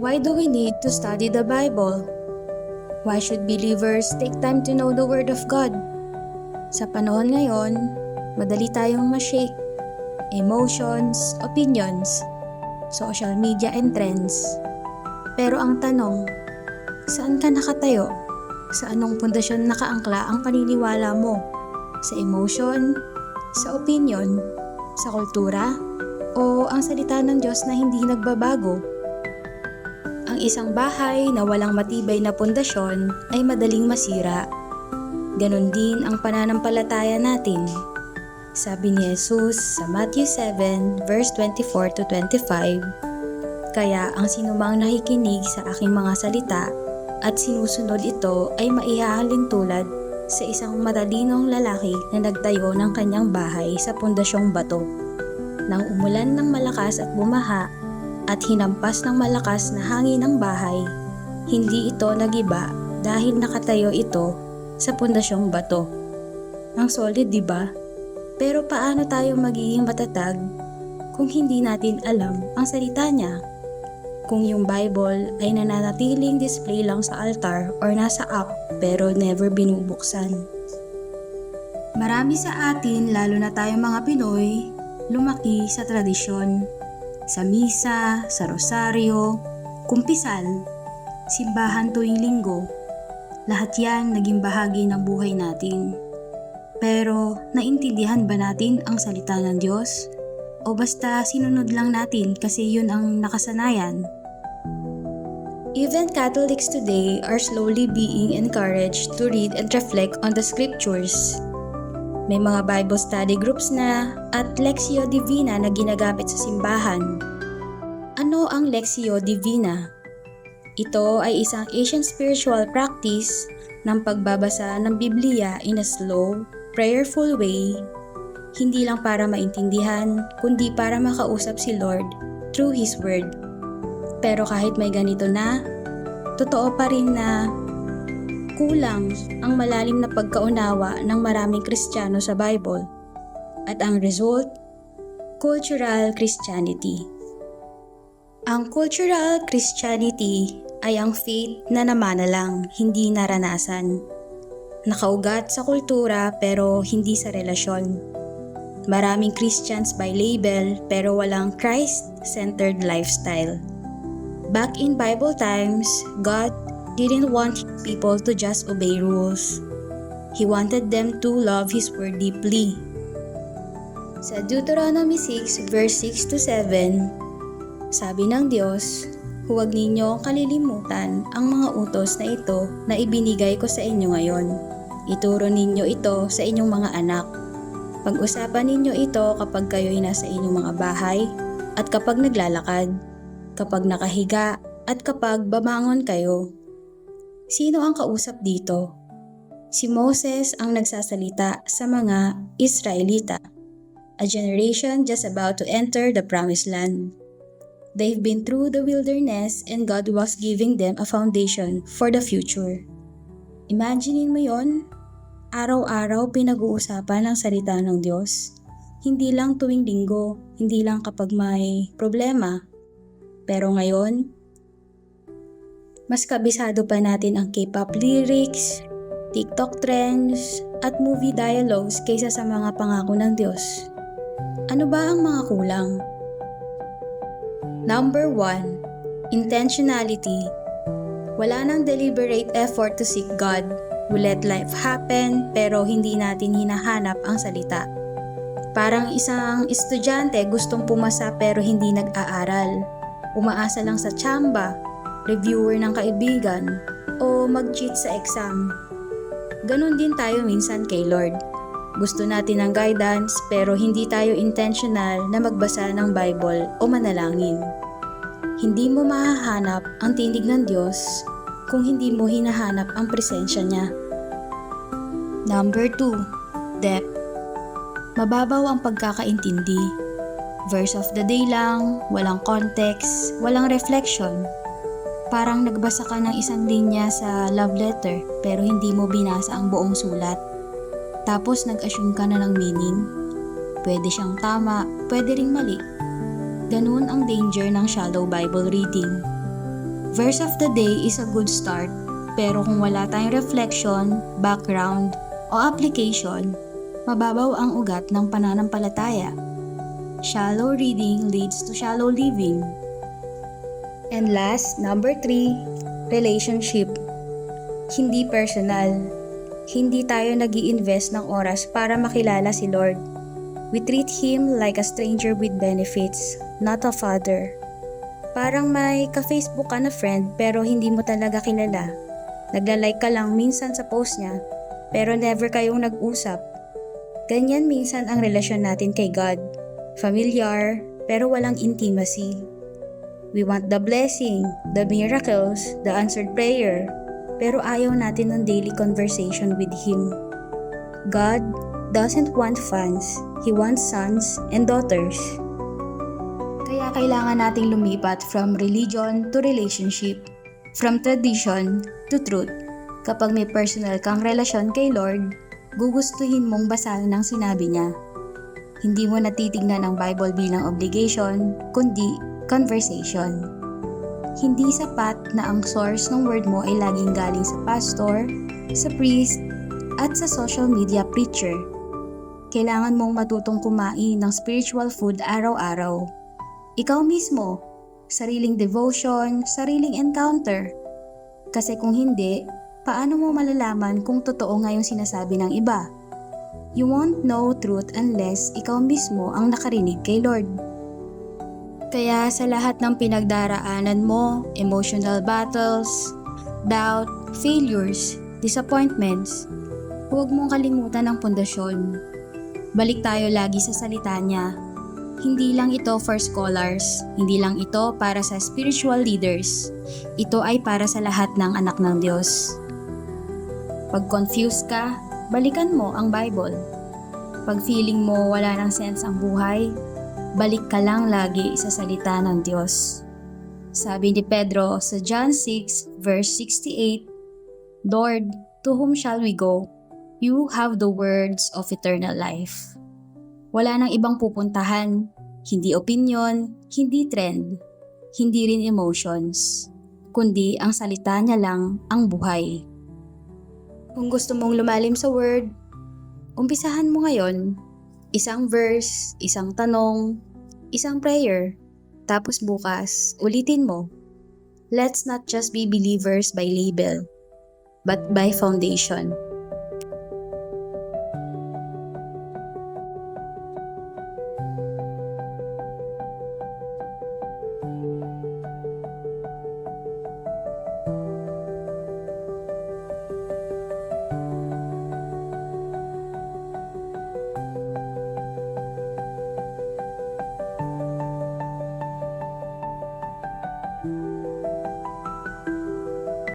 Why do we need to study the Bible? Why should believers take time to know the Word of God? Sa panahon ngayon, madali tayong ma-shake. Emotions, opinions, social media and trends. Pero ang tanong, saan ka nakatayo? Sa anong pundasyon nakaangkla ang paniniwala mo? Sa emotion, sa opinion, sa kultura, o ang salita ng Diyos na hindi nagbabago? Ang isang bahay na walang matibay na pundasyon ay madaling masira. Ganon din ang pananampalataya natin. Sabi ni Jesus sa Matthew 7 verse 24 to 25, Kaya ang sinumang nakikinig sa aking mga salita at sinusunod ito ay maihahalin tulad sa isang matalinong lalaki na nagtayo ng kanyang bahay sa pundasyong bato. Nang umulan ng malakas at bumaha at hinampas ng malakas na hangin ang bahay, hindi ito nagiba dahil nakatayo ito sa pundasyong bato. Ang solid, di ba? Pero paano tayo magiging matatag kung hindi natin alam ang salita niya? Kung yung Bible ay nananatiling display lang sa altar or nasa app pero never binubuksan. Marami sa atin, lalo na tayong mga Pinoy, lumaki sa tradisyon. Sa misa, sa rosaryo, kumpisal, simbahan tuwing linggo. Lahat yan naging bahagi ng buhay natin. Pero naintindihan ba natin ang salita ng Diyos? O basta sinunod lang natin kasi yun ang nakasanayan? Even Catholics today are slowly being encouraged to read and reflect on the scriptures. May mga Bible study groups na at Lexio Divina na ginagamit sa simbahan. Ano ang Lexio Divina? Ito ay isang Asian spiritual practice ng pagbabasa ng Biblia in a slow, prayerful way, hindi lang para maintindihan, kundi para makausap si Lord through His Word. Pero kahit may ganito na, totoo pa rin na kulang ang malalim na pagkaunawa ng maraming Kristiyano sa Bible. At ang result, cultural Christianity. Ang cultural Christianity ay ang faith na namana lang, hindi naranasan. Nakaugat sa kultura pero hindi sa relasyon. Maraming Christians by label pero walang Christ-centered lifestyle. Back in Bible times, God didn't want people to just obey rules. He wanted them to love His Word deeply. Sa Deuteronomy 6 verse 6 to 7, sabi ng Diyos, Huwag ninyong kalilimutan ang mga utos na ito na ibinigay ko sa inyo ngayon. Ituro ninyo ito sa inyong mga anak. Pag-usapan ninyo ito kapag kayo'y nasa inyong mga bahay at kapag naglalakad kapag nakahiga at kapag babangon kayo. Sino ang kausap dito? Si Moses ang nagsasalita sa mga Israelita, a generation just about to enter the promised land. They've been through the wilderness and God was giving them a foundation for the future. Imaginein mo yon? Araw-araw pinag-uusapan ang salita ng Diyos. Hindi lang tuwing linggo, hindi lang kapag may problema, pero ngayon, mas kabisado pa natin ang K-pop lyrics, TikTok trends, at movie dialogues kaysa sa mga pangako ng Diyos. Ano ba ang mga kulang? Number 1. Intentionality. Wala nang deliberate effort to seek God. We let life happen pero hindi natin hinahanap ang salita. Parang isang estudyante gustong pumasa pero hindi nag-aaral umaasa lang sa tsamba, reviewer ng kaibigan, o mag-cheat sa exam. Ganon din tayo minsan kay Lord. Gusto natin ng guidance pero hindi tayo intentional na magbasa ng Bible o manalangin. Hindi mo mahahanap ang tinig ng Diyos kung hindi mo hinahanap ang presensya niya. Number 2. Depth. Mababaw ang pagkakaintindi verse of the day lang, walang context, walang reflection. Parang nagbasa ka ng isang linya sa love letter pero hindi mo binasa ang buong sulat. Tapos nag-assume ka na ng meaning. Pwede siyang tama, pwede ring mali. Ganun ang danger ng shallow Bible reading. Verse of the day is a good start, pero kung wala tayong reflection, background, o application, mababaw ang ugat ng pananampalataya. Shallow reading leads to shallow living. And last, number three, relationship. Hindi personal. Hindi tayo nag invest ng oras para makilala si Lord. We treat Him like a stranger with benefits, not a father. Parang may ka-Facebook ka na friend pero hindi mo talaga kilala. Nagla-like ka lang minsan sa post niya, pero never kayong nag-usap. Ganyan minsan ang relasyon natin kay God. Familiar, pero walang intimacy. We want the blessing, the miracles, the answered prayer, pero ayaw natin ng daily conversation with Him. God doesn't want fans, He wants sons and daughters. Kaya kailangan nating lumipat from religion to relationship, from tradition to truth. Kapag may personal kang relasyon kay Lord, gugustuhin mong basahin ang sinabi niya. Hindi mo natitignan ang Bible bilang obligation, kundi conversation. Hindi sapat na ang source ng word mo ay laging galing sa pastor, sa priest, at sa social media preacher. Kailangan mong matutong kumain ng spiritual food araw-araw. Ikaw mismo, sariling devotion, sariling encounter. Kasi kung hindi, paano mo malalaman kung totoo nga yung sinasabi ng iba? You won't know truth unless ikaw mismo ang nakarinig kay Lord. Kaya sa lahat ng pinagdaraanan mo, emotional battles, doubt, failures, disappointments, huwag mong kalimutan ang pundasyon. Balik tayo lagi sa salita niya. Hindi lang ito for scholars, hindi lang ito para sa spiritual leaders. Ito ay para sa lahat ng anak ng Diyos. Pag confused ka, balikan mo ang Bible. Pag feeling mo wala ng sense ang buhay, balik ka lang lagi sa salita ng Diyos. Sabi ni Pedro sa John 6 verse 68, Lord, to whom shall we go? You have the words of eternal life. Wala nang ibang pupuntahan, hindi opinion, hindi trend, hindi rin emotions, kundi ang salita niya lang ang buhay. Kung gusto mong lumalim sa word, umpisahan mo ngayon isang verse, isang tanong, isang prayer, tapos bukas ulitin mo. Let's not just be believers by label, but by foundation.